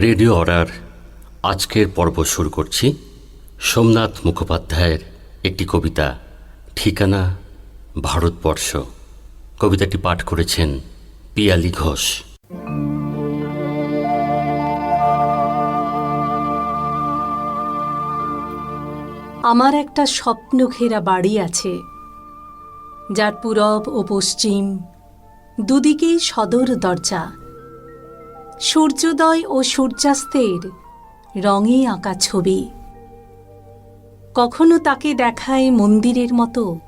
Radio order. আজকের পর্ব শুরু করছি সোমনাথ মুখোপাধ্যায়ের একটি কবিতা, ঠিকানা, ভারতবর্ষ। কবিতাটি পাঠ করেছেন পিয়ালি ঘোষ। আমার একটা স্বপ্ন ঘেরা বাড়ি আছে, যার পূরব ও পশ্চিম দুদিকেই সদর দরজা। সূর্যোদয় ও সূর্যাস্তের রঙে আঁকা ছবি। কখনো তাকে দেখায় মন্দিরের মতো,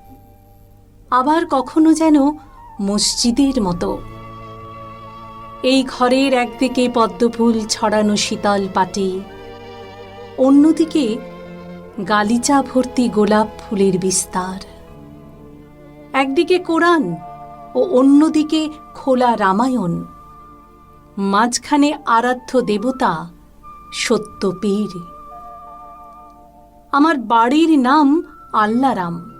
আবার কখনো যেন মসজিদের মতো। এই ঘরের একদিকে পদ্মফুল ছড়ানো শীতল পাটি, অন্যদিকে গালিচা ভর্তি গোলাপ ফুলের বিস্তার। একদিকে কোরআন ও অন্যদিকে খোলা রামায়ণ। মাঝখানে আরাধ্য দেবতা সত্যপীর। আমার বাড়ির নাম আল্লারাম,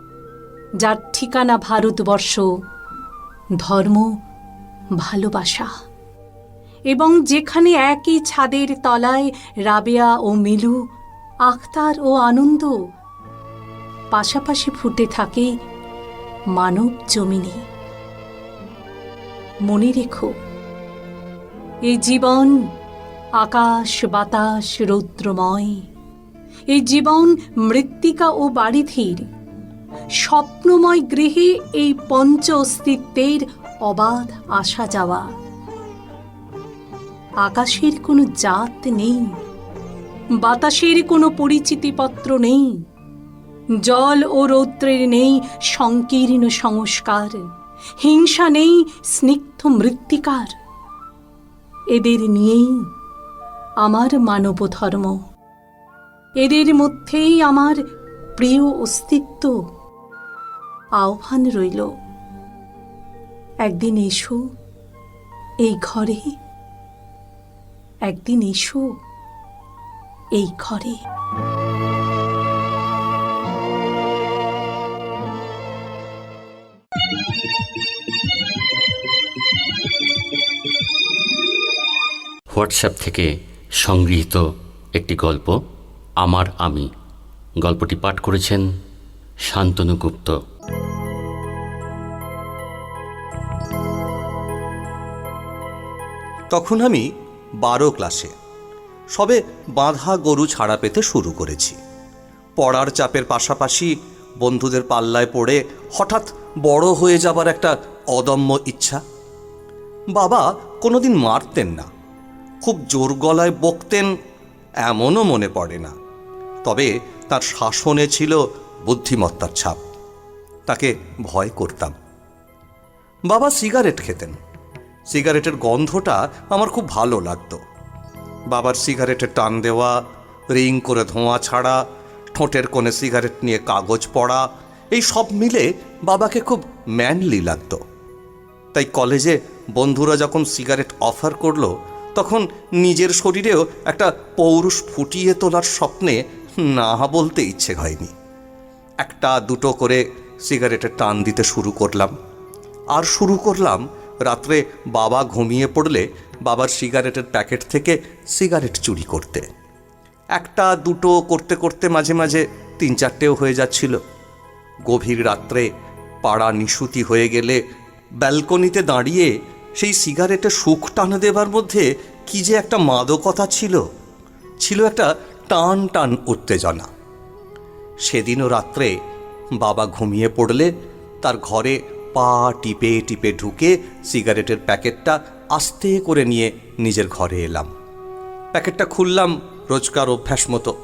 যার ঠিকানা ভারতবর্ষ ধর্ম ভালোবাসা। এবং যেখানে একই ছাদের তলায় রাবেয়া ও মিলু, আখতার ও আনন্দ, পাশাপাশি ফুটে থাকে মানব জমিনে মনে রেখো এই জীবন আকাশ, বাতাস, রৌদ্রময়। এই জীবন মৃত্তিকা ও বাড়িধির। স্বপ্নময় গৃহে এই পঞ্চ অস্তিত্বের অবাধ আসা যাওয়া। আকাশের কোনো জাত নেই। বাতাসের কোনো পরিচিতিপত্র নেই। জল ও রৌদ্রের নেই সংকীর্ণ সংস্কার। হিংসা নেই স্নিগ্ধ মৃত্তিকার। এদের নিয়েই আমার মানব ধর্ম এদের মধ্যেই আমার প্রিয় অস্তিত্ব। আহ্বান রইল, একদিন এসো, এই ঘরে। একদিন এসো, এই ঘরে। হোয়াটসঅ্যাপ থেকে সংগৃহীত একটি গল্প, আমার আমি। গল্পটি পাঠ করেছেন শান্তনু গুপ্ত। তখন আমি বারো ক্লাসে সবে বাঁধা গরু ছাড়া পেতে শুরু করেছি। পড়ার চাপের পাশাপাশি বন্ধুদের পাল্লায় পড়ে হঠাৎ বড় হয়ে যাবার একটা অদম্য ইচ্ছা। বাবা কোনোদিন মারতেন না। খুব জোর গলায় বকতেন, এমনও মনে পড়ে না। তবে তার শাসনে ছিল বুদ্ধিমত্তার ছাপ। তাকে ভয় করতাম। বাবা সিগারেট খেতেন। সিগারেটের গন্ধটা আমার খুব ভালো লাগতো। বাবার সিগারেটে টান দেওয়া, রিং করে ধোঁয়া ছাড়া, ঠোঁটের কোণে সিগারেট নিয়ে কাগজ পড়া, এই সব মিলে বাবাকে খুব ম্যানলি লাগতো। তাই কলেজে বন্ধুরা যখন সিগারেট অফার করল তখন নিজের শরীরেও একটা পৌরুষ ফুটিয়ে তোলার স্বপ্নে না বলতে ইচ্ছে হয়নি। একটা দুটো করে সিগারেটে টান দিতে শুরু করলাম। আর শুরু করলাম রাত্রে বাবা ঘুমিয়ে পড়লে বাবার সিগারেটের প্যাকেট থেকে সিগারেট চুরি করতে। একটা দুটো করতে করতে মাঝে মাঝে তিন চারটেও হয়ে যাচ্ছিল। গভীর রাত্রে পাড়া নিশুতি হয়ে গেলে ব্যালকনিতে দাঁড়িয়ে সেই সিগারেটে সুখ টান দেবার মধ্যে কি যে একটা মাদকতা ছিল ছিল একটা টান টান উত্তেজনা। সেদিনও রাত্রে বাবা ঘুমিয়ে পড়লে তার ঘরে পা টিপে টিপে ঢুকে সিগারেটের প্যাকেটটা আস্তে করে নিয়ে নিজের ঘরে এলাম। প্যাকেটটা খুললাম রোজকার অভ্যাস মতো।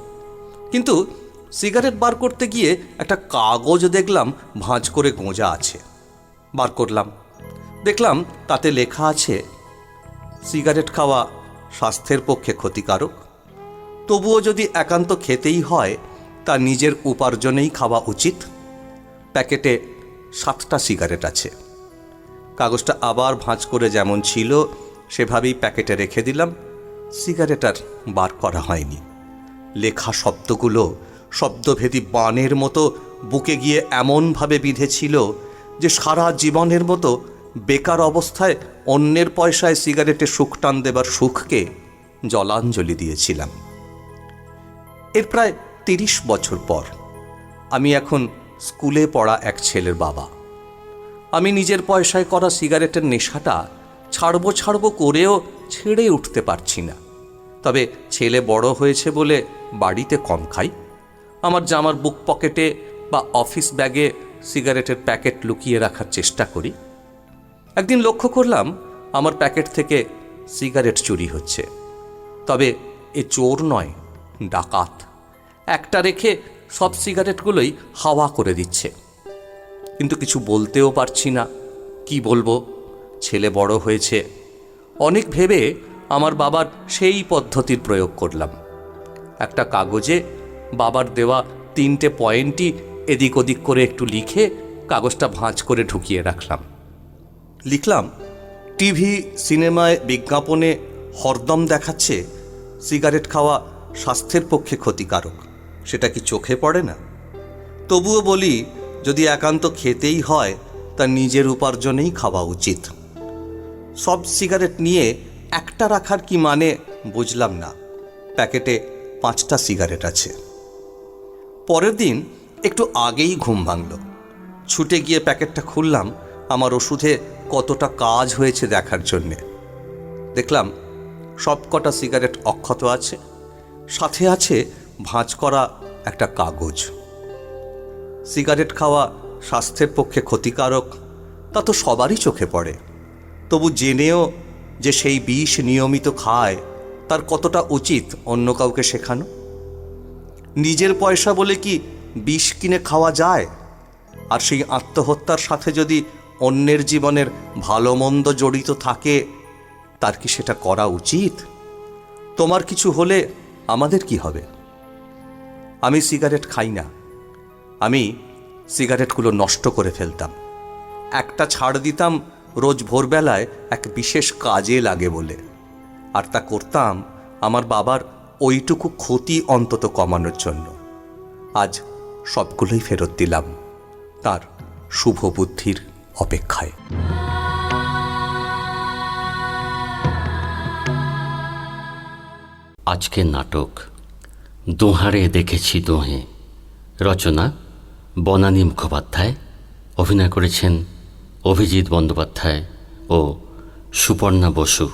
কিন্তু সিগারেট বার করতে গিয়ে একটা কাগজ দেখলাম ভাঁজ করে গোঁজা আছে। বার করলাম। দেখলাম তাতে লেখা আছে, সিগারেট খাওয়া স্বাস্থ্যের পক্ষে ক্ষতিকারক। তবুও যদি একান্ত খেতেই হয়, তা নিজের উপার্জনেই খাওয়া উচিত। প্যাকেটে সাতটা সিগারেট আছে। কাগজটা আবার ভাঁজ করে যেমন ছিল, সেভাবেই প্যাকেটে রেখে দিলাম। সিগারেট আর বার করা হয়নি। লেখা শব্দগুলো শব্দভেদী বানের মতো বুকে গিয়ে এমনভাবে বিঁধেছিল যে সারা জীবনের মতো বেকার অবস্থায় অন্যের পয়সায় সিগারেটে সুখ টান দেবার সুখকে জলাঞ্জলি দিয়েছিলাম। এর প্রায় তিরিশ বছর পর আমি এখন স্কুলে পড়া এক ছেলের বাবা। আমি নিজের পয়সায় করা সিগারেটের নেশাটা ছাড়বো ছাড়বো করেও ছেড়ে উঠতে পারছি না। তবে ছেলে বড় হয়েছে বলে বাড়িতে কম খাই। আমার জামার বুক পকেটে বা অফিস ব্যাগে সিগারেটের প্যাকেট লুকিয়ে রাখার চেষ্টা করি। একদিন লক্ষ্য করলাম, আমার প্যাকেট থেকে সিগারেট চুরি হচ্ছে। তবে এ চোর নয়, ডাকাত। একটা রেখে সব সিগারেটগুলোই হাওয়া করে দিচ্ছে। কিন্তু কিছু বলতেও পারছি না। কি বলব? ছেলে বড় হয়েছে। অনেক ভেবে আমার বাবার সেই পদ্ধতির প্রয়োগ করলাম। একটা কাগজে বাবার দেওয়া তিনটে পয়েন্টই এদিক ওদিক করে একটু লিখে কাগজটা ভাঁজ করে ঢুকিয়ে রাখলাম। লিখলাম, টিভি, সিনেমায় বিজ্ঞাপনে হরদম দেখাচ্ছে সিগারেট খাওয়া স্বাস্থ্যের পক্ষে ক্ষতিকারক। সেটা কি চোখে পড়ে না? তবুও বলি, যদি একান্ত খেতেই হয়, তা নিজের উপার্জনেই খাওয়া উচিত। সব সিগারেট নিয়ে একটা রাখার কি মানে বুঝলাম না। প্যাকেটে পাঁচটা সিগারেট আছে। পরের দিন একটু আগেই ঘুম ভাঙল। ছুটে গিয়ে প্যাকেটটা খুললাম, আমার ওষুধে কতটা কাজ হয়েছে দেখার জন্যে। দেখলাম সব কটা সিগারেট অক্ষত আছে, সাথে আছে ভাঁজ করা একটা কাগজ। সিগারেট খাওয়া স্বাস্থ্যের পক্ষে ক্ষতিকারক, তা তো সবারই চোখে পড়ে। তবু জেনেও যে সেই বিষ নিয়মিত খায়, তার কতটা উচিত অন্য কাউকে শেখানো? নিজের পয়সা বলে কি বিষ কিনে খাওয়া যায়? আর সেই আত্মহত্যার সাথে যদি অন্যের জীবনের ভালো মন্দ জড়িত থাকে, তার কি সেটা করা উচিত? তোমার কিছু হলে আমাদের কি হবে? আমি সিগারেট খাই না। আমি সিগারেটগুলো নষ্ট করে ফেলতাম। একটা ছাড় দিতাম রোজ ভোরবেলায় এক বিশেষ কাজে লাগে বলে। আর তা করতাম আমার বাবার ওইটুকু ক্ষতি অন্তত কমানোর জন্য। আজ সবগুলোই ফেরত দিলাম। তার শুভ বুদ্ধির অপেক্ষায়। আজকের নাটক, দোহারে দেখেছি দোহে। রচনা, বনানী মুখোপাধ্যায়। অভিনয় করেছেন অভিজিৎ বন্দ্যোপাধ্যায় ও সুপর্ণা বসু।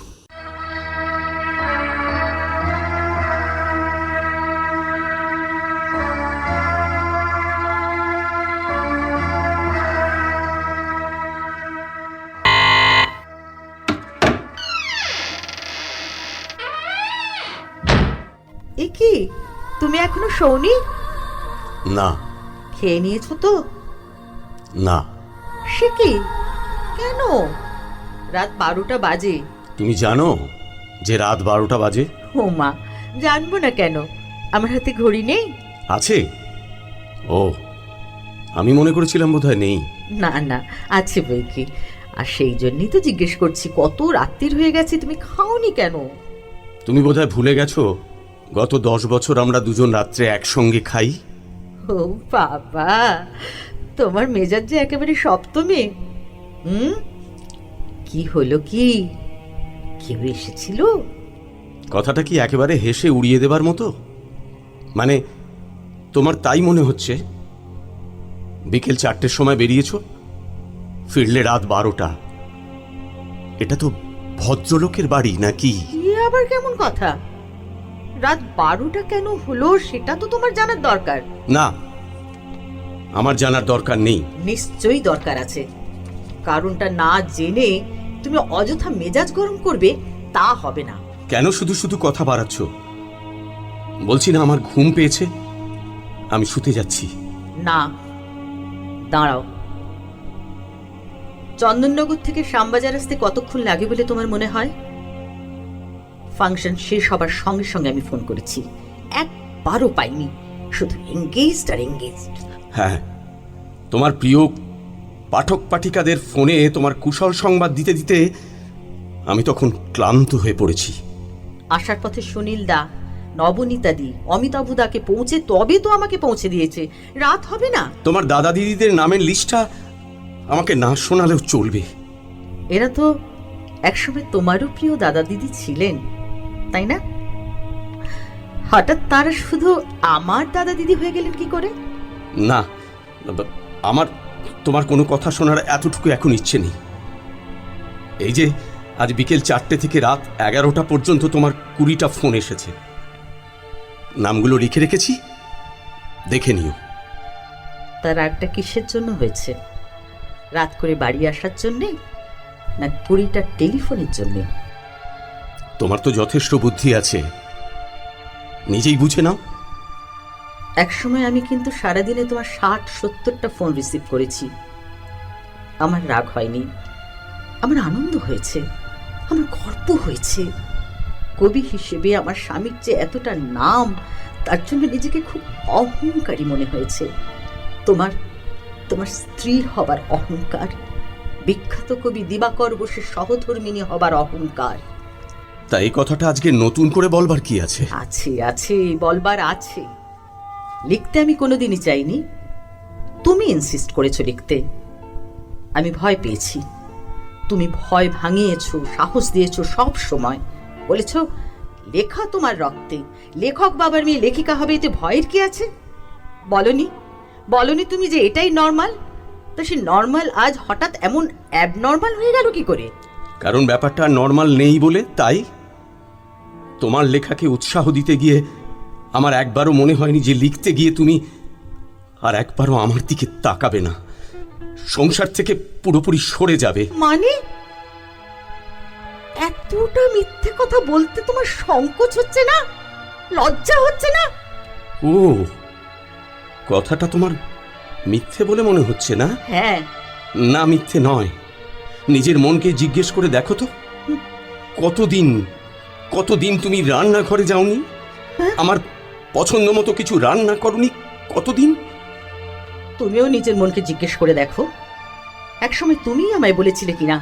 খেয়ে নিয়েছো তো? না। সে কি? কেন? রাত বারোটা বাজে। তুমি জানো যে রাত বারোটা বাজে? ও মা জানব না কেন? আমার হাতে ঘড়ি নেই? আছে। ও আমি মনে করেছিলাম বোধহয় নেই। না না আছে বই কি। আর সেই জন্যই তো জিজ্ঞেস করছি কত রাত্রির হয়ে গেছে তুমি খাওনি কেন? তুমি বোধহয় ভুলে গেছো গত দশ বছর আমরা দুজন রাত্রে একসঙ্গে খাই? ও বাবা তোমার মেজাজ যে একেবারে সপ্তমে। হুম? কি হলো কি? কেউ এসেছিল? কথাটা কি একেবারে হেসে উড়িয়ে দেবার মতো? মানে তোমার তাই মনে হচ্ছে? বিকেল চারটের সময় বেরিয়েছো? ফিরলে রাত বারোটা। এটা তো ভদ্রলোকের বাড়ি নাকি? আবার কেমন কথা? রাত বারোটা কেন হলো সেটা তো তোমার জানার দরকার। না আমার জানার দরকার নেই। নিশ্চয়ই দরকার আছে। কারণটা না জেনে তুমি অযথা মেজাজ গরম করবে তা হবে না। কেন শুধু শুধু কথা বাড়াচ্ছ? বলছি না আমার ঘুম পেয়েছে? আমি শুতে যাচ্ছি। না দাঁড়াও। চন্দননগর থেকে শ্যামবাজার আসতে কতক্ষণ লাগে বলে তোমার মনে হয়? ফাংশন শেষ হবার সঙ্গে সঙ্গে আমি ফোন করেছি। একবারও পাইনি। শুধু এঙ্গেজড আর এঙ্গেজড হ্যাঁ তোমার প্রিয় পাঠক পাঠিকাদের ফোনে তোমার কুশল সংবাদ দিতে দিতে আমি তখন ক্লান্ত হয়ে পড়েছি। আসার পথে সুনীল দা নবনীতা দি অমিতাভ দাকে পৌঁছে তবে তো আমাকে পৌঁছে দিয়েছে। রাত হবে না? তোমার দাদা দিদিদের নামের লিস্টটা আমাকে না শোনালেও চলবে। এরা তো একসময় তোমারও প্রিয় দাদা দিদি ছিলেন। তাই না? হঠাৎ তারা শুধু আমার দাদা দিদি হয়ে গেলেন কি করে? না আমার তোমার কোনো কথা শোনার এতটুকু এখন ইচ্ছে নেই। এই যে আজ বিকেল চারটে থেকে রাত এগারোটা পর্যন্ত তোমার কুড়িটা ফোন এসেছে। নামগুলো লিখে রেখেছি দেখে নিও। তার একটা কিসের জন্য হয়েছে? রাত করে বাড়ি আসার জন্যে না কুড়িটা টেলিফোনের জন্যে? তোমার তো যথেষ্ট বুদ্ধি আছে। নিজেই বুঝে নাও। একসময় আমি কিন্তু সারাদিনে তোমার ষাট, সত্তরটা ফোন রিসিভ করেছি। আমার রাগ হয়নি। আমার আনন্দ হয়েছে। আমার গর্ব হয়েছে। কবি হিসেবে আমার স্বামীর যে এতটা নাম, তার জন্য নিজেকে খুব অহংকারী মনে হয়েছে। তোমার তোমার স্ত্রী হবার অহংকার, বিখ্যাত কবি দিবাকর বসে সহধর্মিনী হবার অহংকার। তা এই কথাটা আজকে নতুন করে বলবার কি আছে? আছে আছে বলবার আছে। লিখতে আমি কোনোদিনই চাইনি। তুমি ইনসিস্ট করেছ লিখতে। আমি ভয় পেয়েছি। তুমি ভয় ভাঙিয়েছো সাহস দিয়েছ সব সময়। বলেছ লেখা তোমার রক্তে। লেখক বাবার মেয়ে লেখিকা হবে এতে ভয়ের কি আছে? বলনি। বলনি তুমি যে এটাই নর্মাল তো সে নর্মাল আজ হঠাৎ এমন অ্যাবনর্মাল হয়ে গেল কি করে? কারণ ব্যাপারটা নর্মাল নেই বলে তাই তোমার লেখাকে উৎসাহ দিতে গিয়ে আমার একবারও মনে হয়নি যে লিখতে গিয়ে তুমি আর একবারও আমার দিকে তাকাবে না। সংসার থেকে পুরোপুরি সরে যাবে। মানে? এতটা মিথ্যে কথা বলতে তোমার সংকোচ হচ্ছে না? লজ্জা হচ্ছে না? ও কথাটা তোমার মিথ্যে বলে মনে হচ্ছে না? হ্যাঁ। না মিথ্যে নয়। নিজের মনকে জিজ্ঞেস করে দেখো তো। কতদিন কতদিন তুমি রান্নাঘরে যাওনি? আমার পছন্দ মতো কিছু রান্না করনি কতদিন? তুমিও নিজের মনকে জিজ্ঞেস করে দেখো। একসময় তুমি আমায় বলেছিলে কিনা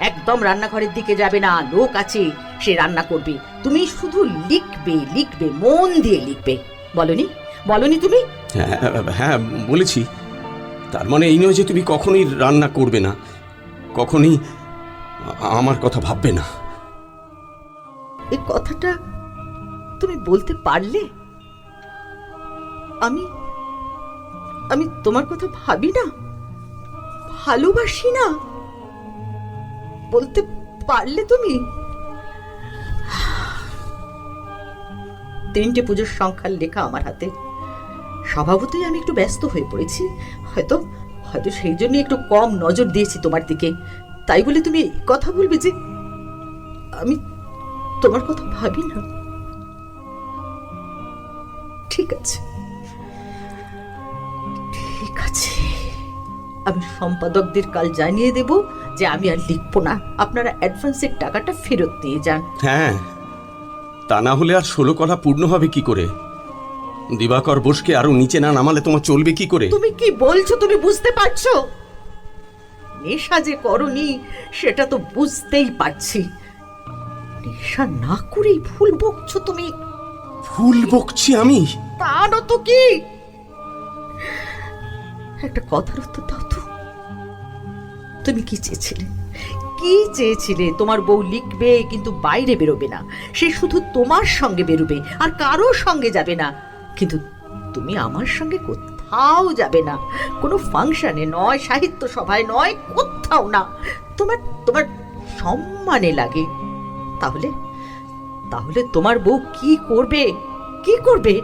একদম রান্নাঘরের দিকে যাবে না লোক আছে সে রান্না করবে। তুমি শুধু লিখবে লিখবে মন দিয়ে লিখবে। বলনি? বলনি তুমি? হ্যাঁ হ্যাঁ বলেছি। তার মানে এই নয় যে তুমি কখনোই রান্না করবে না কখনোই আমার কথা ভাববে না। এই কথাটা তুমি বলতে পারলে? আমি আমি তোমার কথা ভাবি না, ভালোবাসি না। বলতে পারলে তুমি? তিনটে পুজোর সংখ্যার লেখা আমার হাতে। স্বভাবতই আমি একটু ব্যস্ত হয়ে পড়েছি। হয়তো হয়তো সেই জন্য একটু কম নজর দিয়েছি তোমার দিকে। তাই বলে তুমি কথা বলবে যে আমি তোমার কথা ভাবি না। ঠিক আছে। ঠিক আছে। আমি সম্পাদকদের কাল জানিয়ে দেব যে আমি আর লিখব না। আপনারা অ্যাডভান্সের টাকাটা ফেরত দিয়ে যান। হ্যাঁ। তা না হলে আর ষোলো কলা পূর্ণ হবে কি করে? দিবাকর বোসকে আরও নিচে না নামালে তোমার চলবে কি করে? তুমি কি বলছো তুমি বুঝতে পারছ? নেশা যে করনি সেটা তো বুঝতেই পারছি। নেশা না করেই ভুল বকছো তুমি। ফুল বকছি আমি? তা তো কি? একটা কথার উত্তর দাও তো। তুমি কি চেয়েছিলে? কি চেয়েছিলে? তোমার বউ লিখবে কিন্তু বাইরে বেরোবে না। সে শুধু তোমার সঙ্গে বেরোবে আর কারও সঙ্গে যাবে না। কিন্তু তুমি আমার সঙ্গে কোথাও যাবে না। কোনো ফাংশনে নয় সাহিত্য সভায় নয় কোথাও না। তোমার তোমার সম্মানে লাগে। তাহলে? তাহলে তোমার বউ কি করবে? কি করবে?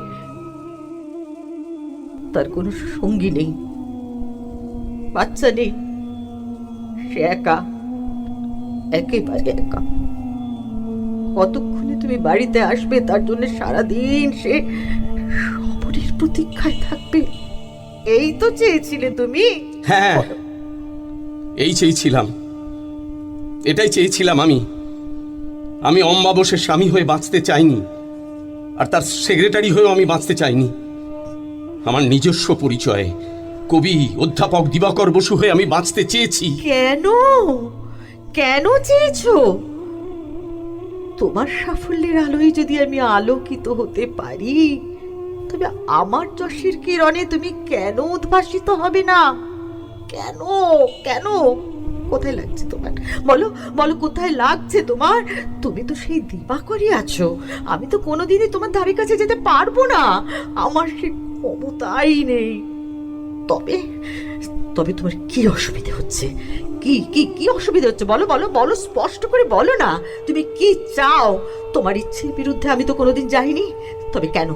তার কোনো সঙ্গী নেই। বাচ্চা নেই। সে একা। একেবারে একা। কতক্ষণে তুমি বাড়িতে আসবে, তার জন্য সারাদিন সে সবরের প্রতীক্ষায় থাকবে। এই তো চেয়েছিলে তুমি। হ্যাঁ। এই চেয়েছিলাম। এটাই চেয়েছিলাম আমি। আমি অম্বাবসের স্বামী হয়ে বাঁচতে চাইনি, আর তার সেক্রেটারি হয়েও আমি বাঁচতে চাইনি। আমার নিজস্ব পরিচয়ে কবি, অধ্যাপক দিবাকর বসু হয়ে আমি বাঁচতে চেয়েছি। কেন? কেন চেয়েছো? তোমার সাফল্যের আলোয় যদি আমি আলোকিত হতে পারি, তবে আমার যশের কিরণে তুমি কেন উদ্ভাসিত হবে না? কেন? কেন? কোথায় লাগছে তোমার? বলো বলো কোথায় লাগছে তোমার? তুমি তো সেই দিবাকরই আছো। আমি তো কোনোদিনই তোমার ধারে কাছে যেতে পারব না। আমার সে ক্ষমতাই নেই। তবে তবে তোমার কি অসুবিধে হচ্ছে? কি কি কি অসুবিধা হচ্ছে? বলো বলো বলো, স্পষ্ট করে বলো না। তুমি কি চাও? তোমার ইচ্ছের বিরুদ্ধে আমি তো কোনোদিন যাইনি। তবে কেন?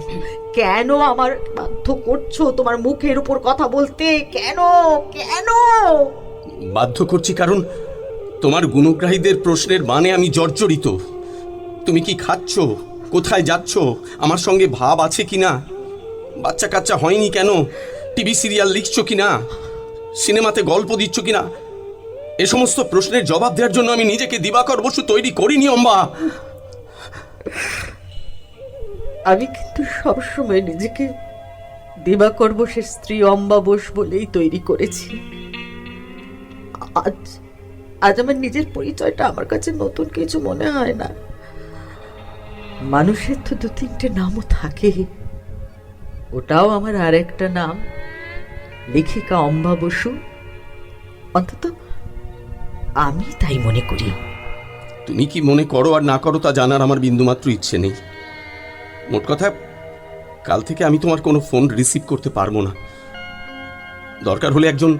কেন আমার বাধ্য করছ তোমার মুখের উপর কথা বলতে? কেন? কেন? বাধ্য করছি কারণ তোমার গুণগ্রাহীদের প্রশ্নের মানে আমি জর্জরিত। তুমি কি খাচ্ছ? কোথায় যাচ্ছ? আমার সঙ্গে ভাব আছে কি না বাচ্চা কাচ্চা হয়নি কেন? টিভি সিরিয়াল লিখছ কি না সিনেমাতে গল্প দিচ্ছ কি না এ সমস্ত প্রশ্নের জবাব দেওয়ার জন্য আমি নিজেকে দিবাকর বসু তৈরি করিনি, অম্বা। আমি কিন্তু সবসময় নিজেকে দিবাকর বোসের স্ত্রী অম্বা বোস বলেই তৈরি করেছি। আজ আজ আমার নিজের পরিচয়টা আমার কাছে নতুন কিছু মনে হয় না। মানুষের তো দু তিনটে নামও থাকে। ওটাও আমার আর একটা নাম, লেখিকা অম্বা বসু। অন্তত আমি তাই মনে করি। তুমি কি মনে করো আর না করো তা জানার আমার বিন্দুমাত্র ইচ্ছে নেই। মোট কথা, কাল থেকে আমি তোমার কোনো ফোন রিসিভ করতে পারব না। দরকার হলে একজন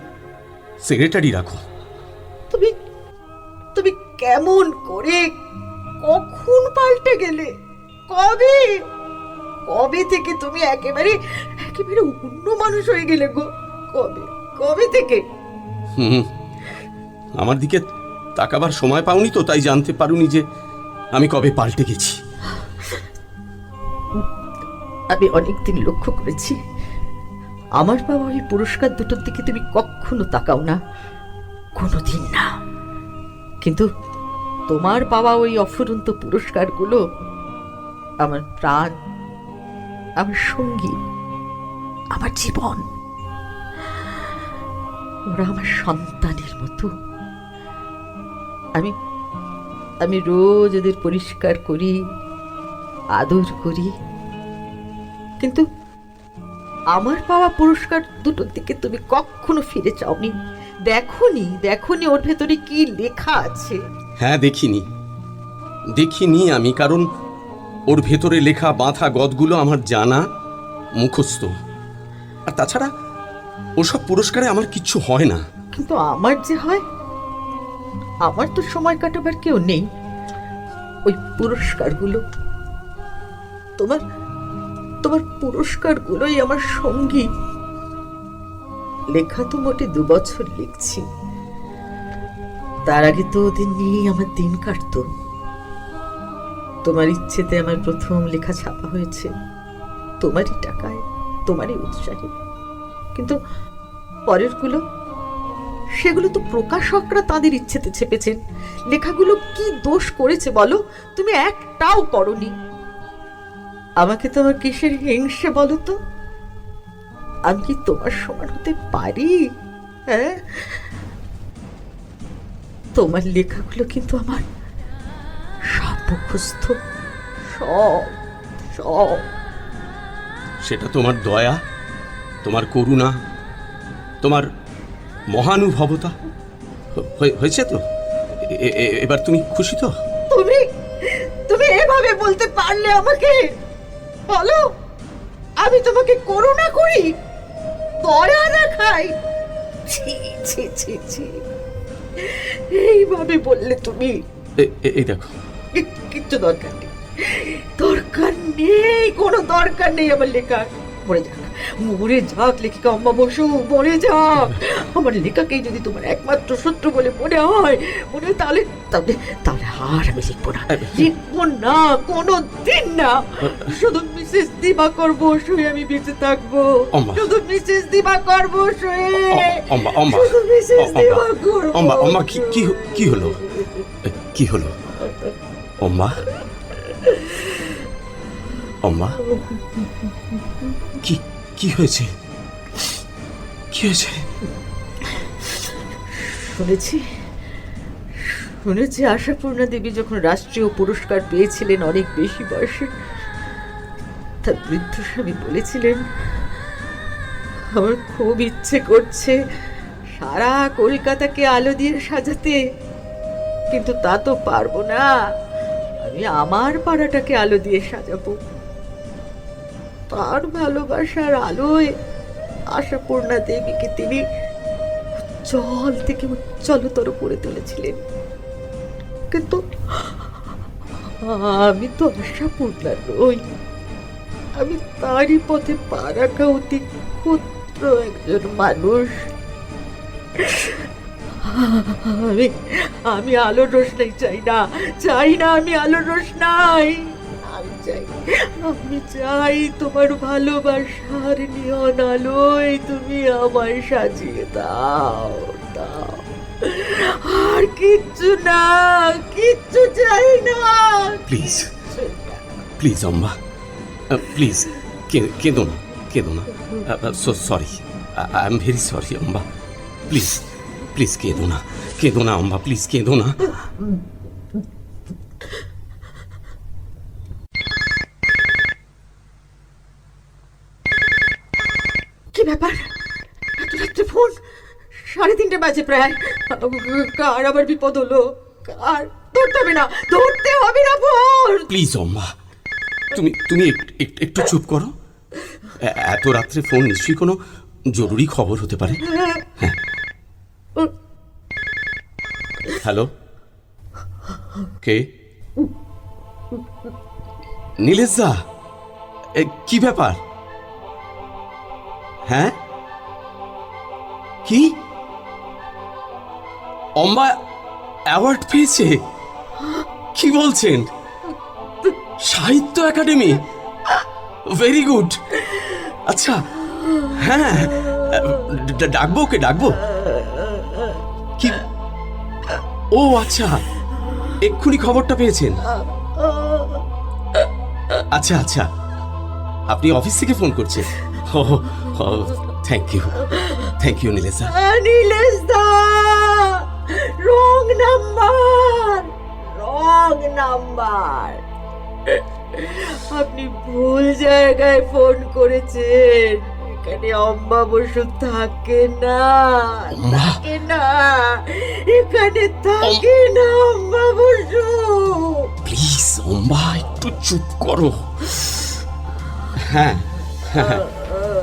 সেক্রেটারি রাখো। কেমন করে কখন পাল্টে গেলে? কবে? কবে থেকে তুমি একেবারে একেবারে অন্য মানুষ হয়ে গেলে গো? কবে কবে থেকে? হুম আমার দিকে তাকাবার সময় পাওনি তো তাই জানতে পারুনি যে আমি কবে পাল্টে গেছি। আমি অনেকদিন লক্ষ্য করেছি। আমার বাবা ওই পুরস্কার দুটোর দিকে তুমি কখনো তাকাও না। কোনোদিন না। কিন্তু তোমার পাওয়া ওই অফুরন্ত পুরস্কারগুলো আমার প্রাণ, আমার সঙ্গী, আমার জীবন। ওরা আমার সন্তানের মতো। আমি আমি রোজ ওদের পরিষ্কার করি, আদর করি। কিন্তু আমার পাওয়া পুরস্কার দুটোর দিকে তুমি কখনো ফিরে চাওনি। দেখনি দেখনি ওর ভেতরে কি লেখা আছে। হ্যাঁ দেখিনি। দেখিনি আমি, কারণ ওর ভেতরে লেখা বাঁধা গদগুলো আমার জানা মুখস্থ। আর তাছাড়া ওসব পুরস্কারে আমার কিচ্ছু হয় না। কিন্তু আমার যে হয়, আমার তো সময় কাটাবার কেউ নেই। ওই পুরস্কারগুলো, তোমার তোমার পুরস্কারগুলোই আমার সঙ্গী। লেখা তো মোটে দু বছর লিখছি। তার আগে তো ওদের নিয়েই আমার দিন কাটতো। তোমার ইচ্ছেতে আমার প্রথম লেখা ছাপা হয়েছে। তোমারই টাকায়, তোমারই উৎসাহে। কিন্তু পরেরগুলো, সেগুলো তো প্রকাশকরা তাদের ইচ্ছেতে ছেপেছেন লেখাগুলো কি দোষ করেছে বলো? তুমি একটাও করনি। আমাকে তোমার কিসের হিংসে বলো তো? আমি কি তোমার সমান হতে পারি? হ্যাঁ? তোমার লেখাগুলো কিন্তু আমার সব মুখস্থ সব সব। সেটা তোমার দয়া তোমার করুণা তোমার মহানুভবতা। হয়ে- হয়েছে তো? এবার তুমি খুশি তো? তুমি তুমি এভাবে বলতে পারলে আমাকে? বলো আমি তোমাকে করুণা করি? দয়া দেখাই ছি ছি ছি ছি। এইভাবে বললে তুমি। এই দেখো। কিচ্ছু দরকার নেই। দরকার নেই কোনো দরকার নেই আমার লেখা পড়ে যাক। মরে যাক লেখিকা অম্মা বসু মরে যাক। আমার লেখাকেই যদি তোমার একমাত্র শত্রু বলে মনে হয় মনে হয় তাহলে তাহলে তাহলে আর আমি লিখব না। লিখব না। কোনো দিন না। শুধু মিসেস দিবাকর বসুই আমি বেঁচে থাকব। শুধু মিসেস দিবাকর বসুই। অ- অম্বা অম্বা। শুধু মিসেস দিবাকর অম্বা অম্বা বসু। কি কি কি হলো? কি হলো? অম্বা? অম্বা? কি কি হয়েছে? কি হয়েছে? শুনেছি শুনেছি আশাপূর্ণা দেবী যখন রাষ্ট্রীয় পুরস্কার পেয়েছিলেন অনেক বেশি বয়সে, তার বৃদ্ধ স্বামী বলেছিলেন, আমার খুব ইচ্ছে করছে সারা কলকাতাকে আলো দিয়ে সাজাতে, কিন্তু তা তো পারব না। আমি আমার পাড়াটাকে আলো দিয়ে সাজাবো। তার ভালোবাসার আলোয় আশাপূর্ণা দেবীকে তিনি উজ্জ্বল থেকে উজ্জ্বলতর করে তুলেছিলেন। কিন্তু আমি তো আশাপূর্ণা নই। আমি তারই পথে পা রাখা অতি একজন মানুষ। আমি আমি আলোর রোশনাই চাই না চাই না আমি আলোর রোশনাই। আমি চাই। আমি চাই তোমার ভালোবাসার নিয়ন আলোয় তুমি আমায় সাজিয়ে দাও দাও। আর কিচ্ছু না কিচ্ছু চাই না। প্লিজ প্লিজ অম্বা প্লিজ কেঁদো না কেঁদো না। Sorry I am very sorry Amba please please কেঁদো না কেঁদো না অম্বা প্লিজ কেঁদো না। ব্যাপার? এত রাত্রে ফোন সাড়ে তিনটে বাজে প্রায়। কার আবার বিপদ হলো? কার? ধরতে হবে না। ধরতে হবে না ফোন প্লিজ, অম্বা। তুমি তুমি এক- এক- একটু চুপ করো। এত রাত্রে ফোন নিশ্চয়ই কোনো জরুরি খবর হতে পারে? হ্যাঁ। হ্যালো? কে? নীলেশ দা? কি ব্যাপার? হ্যাঁ? কি? অম্বা অ্যাওয়ার্ড পেয়েছে? কি বলছেন? সাহিত্য একাডেমি? ভেরি গুড আচ্ছা হ্যাঁ ডাকবো ওকে, ডাকবো। কি? ও আচ্ছা এক্ষুনি খবরটা পেয়েছেন। আচ্ছা আচ্ছা আপনি অফিস থেকে ফোন করছেন। Thank you thank you নীলেশা Nilesh da wrong number wrong number আপনি ভুল জায়গায় ফোন করেছেন। এখানে অম্বা বসু থাকে না। থাকে না। এখানে থাকে না অম্বা বসু। প্লিজ অম্বা একটু চুপ করো। হ্যাঁ হ্যাঁ,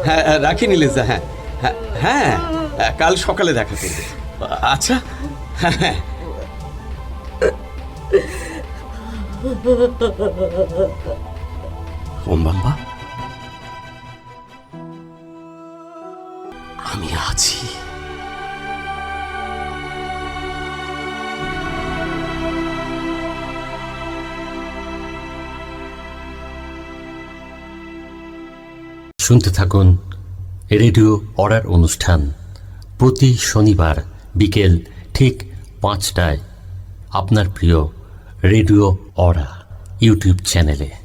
হ্যাঁ রাখি নীলেশা হ্যাঁ। হ্যাঁ হ্যাঁ কাল সকালে দেখা করবে। আচ্ছা হ্যাঁ হ্যাঁ। আমি আছি। শুনতে থাকুন রেডিও অর্ডার অনুষ্ঠান প্রতি শনিবার বিকেল ঠিক পাঁচটায়। আপনার প্রিয় রেডিও অরা ইউটিউব চ্যানেলে।